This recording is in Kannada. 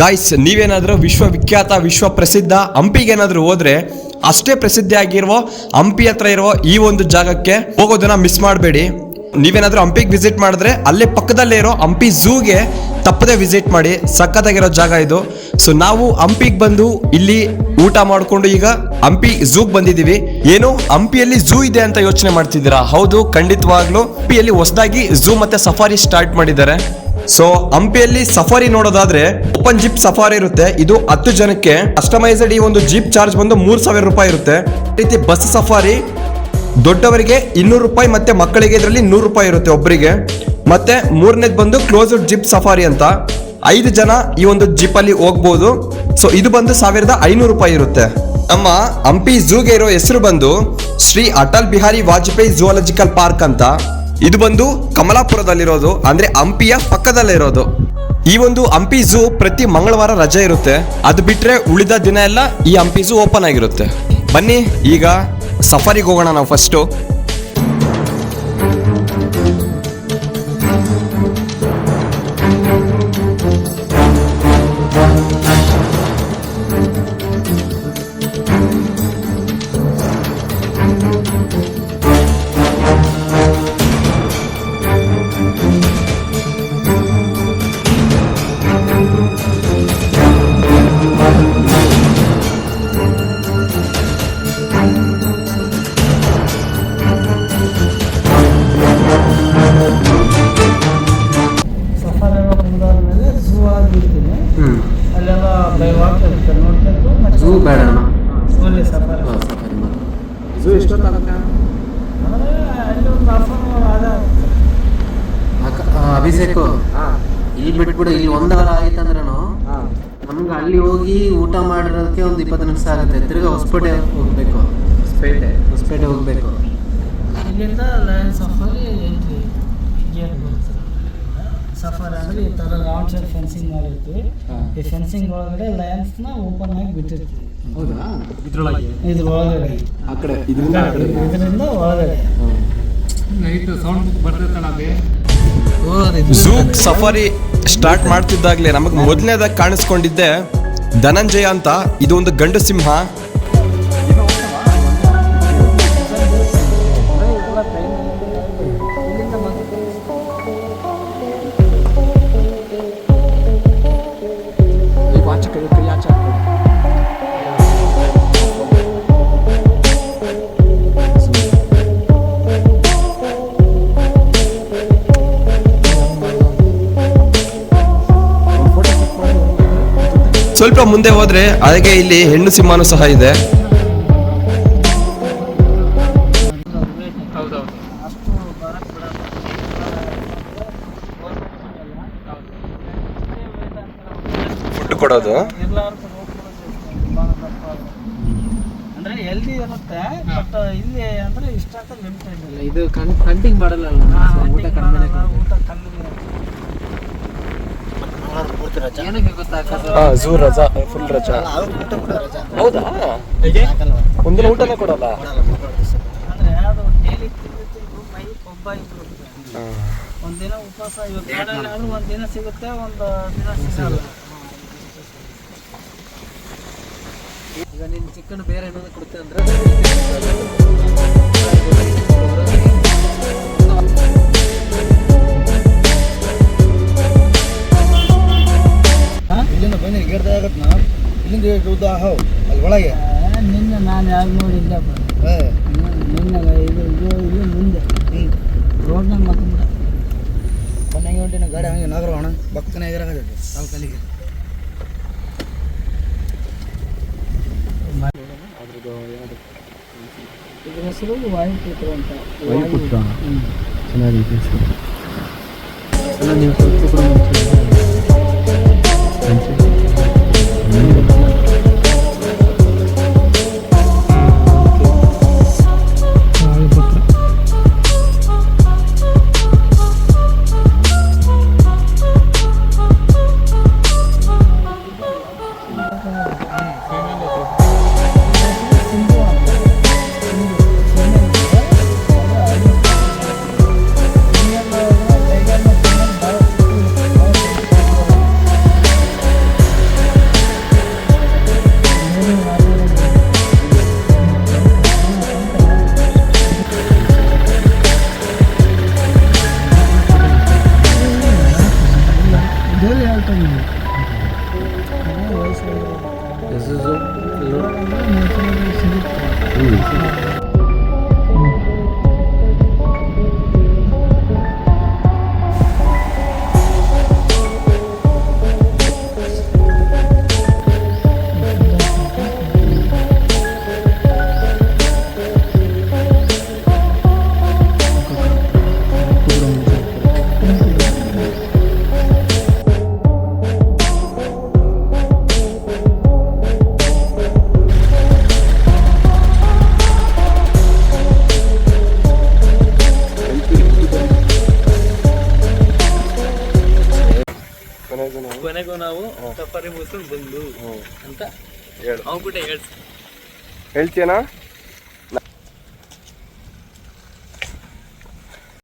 ಗಾಯ್ಸ್ ನೀವೇನಾದರೂ ವಿಶ್ವವಿಖ್ಯಾತ ವಿಶ್ವ ಪ್ರಸಿದ್ಧ ಹಂಪಿಗೇನಾದರೂ ಹೋದರೆ ಅಷ್ಟೇ ಪ್ರಸಿದ್ಧಿ ಆಗಿರುವ ಹಂಪಿ ಹತ್ರ ಇರುವ ಈ ಒಂದು ಜಾಗಕ್ಕೆ ಹೋಗೋದನ್ನ ಮಿಸ್ ಮಾಡಬೇಡಿ. ನೀವೇನಾದರೂ ಹಂಪಿಗೆ ವಿಸಿಟ್ ಮಾಡಿದ್ರೆ ಅಲ್ಲೇ ಪಕ್ಕದಲ್ಲೇ ಇರೋ ಹಂಪಿ ಝೂಗೆ ತಪ್ಪದೇ ವಿಸಿಟ್ ಮಾಡಿ, ಸಖತ್ತಾಗಿರೋ ಜಾಗ ಇದು. ಸೊ ನಾವು ಹಂಪಿಗೆ ಬಂದು ಇಲ್ಲಿ ಊಟ ಮಾಡಿಕೊಂಡು ಈಗ ಹಂಪಿ ಝೂಗೆ ಬಂದಿದ್ದೀವಿ. ಏನು ಹಂಪಿಯಲ್ಲಿ ಝೂ ಇದೆ ಅಂತ ಯೋಚನೆ ಮಾಡ್ತಿದ್ದೀರಾ? ಹೌದು, ಖಂಡಿತವಾಗ್ಲೂ ಹಂಪಿಯಲ್ಲಿ ಹೊಸದಾಗಿ ಝೂ ಮತ್ತೆ ಸಫಾರಿ ಸ್ಟಾರ್ಟ್ ಮಾಡಿದ್ದಾರೆ. ಸೊ ಹಂಪಿಯಲ್ಲಿ ಸಫಾರಿ ನೋಡೋದಾದ್ರೆ ಓಪನ್ ಜಿಪ್ ಸಫಾರಿ ಇರುತ್ತೆ. ಇದು ಹತ್ತು ಜನಕ್ಕೆ ಕಸ್ಟಮೈಸ್ಡ್ ಈ ಒಂದು ಜೀಪ್ ಚಾರ್ಜ್ ಬಂದು ಮೂರ್ ಸಾವಿರ ರೂಪಾಯಿ ಇರುತ್ತೆ. ರೀತಿ ಬಸ್ ಸಫಾರಿ ದೊಡ್ಡವರಿಗೆ ಇನ್ನೂರು ರೂಪಾಯಿ ಮತ್ತೆ ಮಕ್ಕಳಿಗೆ ಇದರಲ್ಲಿ ನೂರು ರೂಪಾಯಿ ಇರುತ್ತೆ ಒಬ್ಬರಿಗೆ ಮತ್ತೆ ಮೂರನೇದು ಬಂದು ಕ್ಲೋಸ್ಡ್ ಜಿಪ್ ಸಫಾರಿ ಅಂತ. ಐದು ಜನ ಈ ಒಂದು ಜಿಪ್ ಅಲ್ಲಿ ಹೋಗ್ಬೋದು. ಸೊ ಇದು ಬಂದು ಸಾವಿರದ ಐನೂರು ರೂಪಾಯಿ ಇರುತ್ತೆ. ನಮ್ಮ ಹಂಪಿ ಝೂಗೆ ಇರೋ ಹೆಸರು ಬಂದು ಶ್ರೀ ಅಟಲ್ ಬಿಹಾರಿ ವಾಜಪೇಯಿ ಜುವಾಲಜಿಕಲ್ ಪಾರ್ಕ್ ಅಂತ. ಇದು ಬಂದು ಕಮಲಾಪುರದಲ್ಲಿರೋದು, ಅಂದ್ರೆ ಹಂಪಿಯ ಪಕ್ಕದಲ್ಲಿರೋದು. ಈ ಒಂದು ಹಂಪಿ ಝೂ ಪ್ರತಿ ಮಂಗಳವಾರ ರಜೆ ಇರುತ್ತೆ. ಅದು ಬಿಟ್ರೆ ಉಳಿದ ದಿನ ಎಲ್ಲ ಈ ಹಂಪಿ ಝೂ ಓಪನ್ ಆಗಿರುತ್ತೆ. ಬನ್ನಿ, ಈಗ ಸಫಾರಿಗೆ ಹೋಗೋಣ ನಾವು ಫಸ್ಟು ಬೇಡ ಓನ್ಲಿ ಸಫಾರಿ. ಸಫಾರಿ ಮಾಡು. ಝೂ ಎಷ್ಟೊತ್ತಾಗುತ್ತೆ? ಅಭಿಷೇಕ್. ಇಲ್ಲಿ ಬಿಟ್ಬಿಡು ಇಲ್ಲಿ ಒಂದ್ ಅವರ್ ಆಯ್ತಂದ್ರೂ ನಮ್ಗೆ ಅಲ್ಲಿ ಹೋಗಿ ಊಟ ಮಾಡಿರೋದಕ್ಕೆ ಒಂದು ಇಪ್ಪತ್ತು ನಿಮಿಷ ಆಗುತ್ತೆ. ತಿರ್ಗಾ ಹೊಸಪೇಟೆ ಹೋಗ್ಬೇಕು. ಹೊಸಪೇಟೆ. ಹೊಸಪೇಟೆ ಹೋಗ್ಬೇಕು. ಇಲ್ಲಿಂದ ಲಯನ್ ಸಫಾರಿ ಎಂಟ್ರಿ ಸಫಾರಿ ಅಂದರೆ ಈ ಥರ ರೌಂಡ್ ಸೈಡ್ ಫೆನ್ಸಿಂಗ್ ಮಾಡಿರ್ತೀವಿ. ಈ ಫೆನ್ಸಿಂಗ್ ಒಳಗಡೆ ಲಯನ್ಸ್ನ ಓಪನ್ ಆಗಿ ಬಿಟ್ಟಿರ್ತೀವಿ. ಹೌದಾ? ಇದ್ರೊಳಗೆ. ಇದ್ರ ಒಳಗಡೆ. ಆ ಕಡೆ ಇದರಿಂದ ಆ ಕಡೆ. ಇದರಿಂದ ಒಳಗಡೆ. ನೈಟ್ ಸೌಂಡ್ ಬರ್ತೈತಲ್ಲ ಅದೇ ಝೂ ಸಫಾರಿ ಸ್ಟಾರ್ಟ್ ಮಾಡ್ತಿದ್ದಾಗಲೇ ನಮಗೆ ಮೊದಲನೇದಾಗಿ ಕಾಣಿಸ್ಕೊಂಡಿದ್ದೆ ಧನಂಜಯ ಅಂತ ಇದು ಒಂದು ಗಂಡು ಸಿಂಹ ಸ್ವಲ್ಪ ಮುಂದೆ ಹೋದ್ರೆ ಅದಕ್ಕೆ ಇಲ್ಲಿ ಹೆಣ್ಣು ಸಿಂಹನೂ ಸಹ ಇದೆ. ಫುಡ್ ಕೊಡೋದು. ಅಂದ್ರೆ ಹೆಲ್ದಿ ಇರುತ್ತೆ ಬಟ್ ಇಲ್ಲಿ ಅಂದ್ರೆ ಇಷ್ಟ ಅಂತ ಲಿಮಿಟೆಡ್ ಇಲ್ಲ ಇದು ಕಂಟಿಂಗ್ ಮಾಡಲ್ಲ ಊಟ ಕಡಿಮೆ ಊಟ ಕಮ್ಮಿ ಗೊತ್ತಾ ಝೂ ರಜಾ ಫುಲ್ ರಜಾ. ಹೌದಾ? ಒಂದಿನ ಊಟನೇ ಕೊಡಲ್ಲ? ಒಂದಿನ ಉಪವಾಸ ಆದ್ರೂ ಸಿಗುತ್ತೆ ಒಂದು ದಿನ ಸಿಗಲ್ಲ. ಈಗ ನಿನ್ನ ಚಿಕನ್ ಬೇರೆ ಏನಾದ್ರು ಕೊಡುತ್ತೆ ಅಂದ್ರೆ? ಉದ್ದ ಹೌ ಅಲ್ಲಿ ಒಳಗೆ ನಿನ್ನೆ ನಾನು ಯಾರು ನೋಡಿಲ್ಲ ನಿನ್ನೆ ಇದು ಇದು ಇದು ಮುಂದೆ. ರೋಡ್ನಾಗ ಮುಂದೆ. ಹೊಂಟಿನ ಗಾಡಿ ಹಂಗೆ ನಗರವಣ ಬಕ್ಕನೆ ಎಗರಾಗತ್ತೆ ಕಾಲ್ ಕಲಿಗೆ ಇದ್ರ ಹೆಸರು ವಾಯುಪುತ್ರ ಅಂತ. ವಾಯುಪುತ್ರ? ಚೆನ್ನಾಗಿದೆ ನೀವು ಸ್ವಲ್ಪ ಕೊನೆಗೂ ನಾವು? ಸಫಾರಿ ಮುಗಿಸ್ಕೊಂಡು ಬಂದು ಅಂತ ಹೇಳು ಅವ್ನು ಕೂಡ ಹೇಳ್ತೀಯನಾ